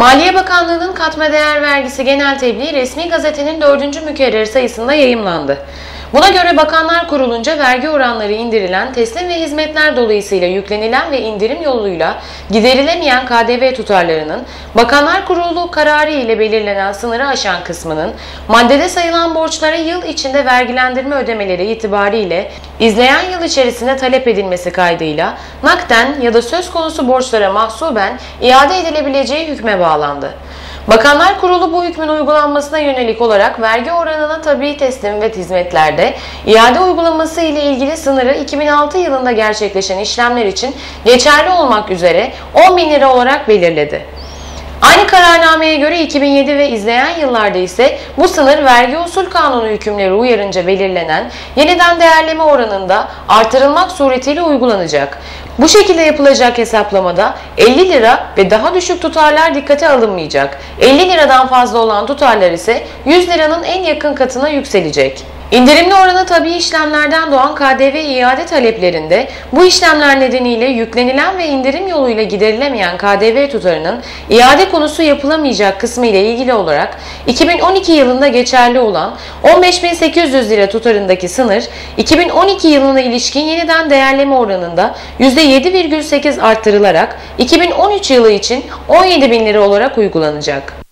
Maliye Bakanlığı'nın katma değer vergisi genel tebliği resmi gazetenin 4. mükerrer sayısında yayımlandı. Buna göre Bakanlar Kurulu'nca vergi oranları indirilen, teslim ve hizmetler dolayısıyla yüklenilen ve indirim yoluyla giderilemeyen KDV tutarlarının Bakanlar Kurulu kararı ile belirlenen sınırı aşan kısmının maddede sayılan borçlara yıl içinde vergilendirme ödemeleri itibariyle izleyen yıl içerisinde talep edilmesi kaydıyla nakden ya da söz konusu borçlara mahsuben iade edilebileceği hükme bağlandı. Bakanlar Kurulu bu hükmün uygulanmasına yönelik olarak vergi oranına tabi teslim ve hizmetlerde iade uygulaması ile ilgili sınırı 2006 yılında gerçekleşen işlemler için geçerli olmak üzere 10 bin lira olarak belirledi. Aynı kararnameye göre 2007 ve izleyen yıllarda ise bu sınır vergi usul kanunu hükümleri uyarınca belirlenen yeniden değerleme oranında artırılmak suretiyle uygulanacak. Bu şekilde yapılacak hesaplamada 50 lira ve daha düşük tutarlar dikkate alınmayacak. 50 liradan fazla olan tutarlar ise 100 liranın en yakın katına yükselecek. İndirimli oranı tabi işlemlerden doğan KDV iade taleplerinde bu işlemler nedeniyle yüklenilen ve indirim yoluyla giderilemeyen KDV tutarının iade konusu yapılamayacak kısmı ile ilgili olarak 2012 yılında geçerli olan 15.800 lira tutarındaki sınır 2012 yılına ilişkin yeniden değerleme oranında %7,8 arttırılarak 2013 yılı için 17.000 lira olarak uygulanacak.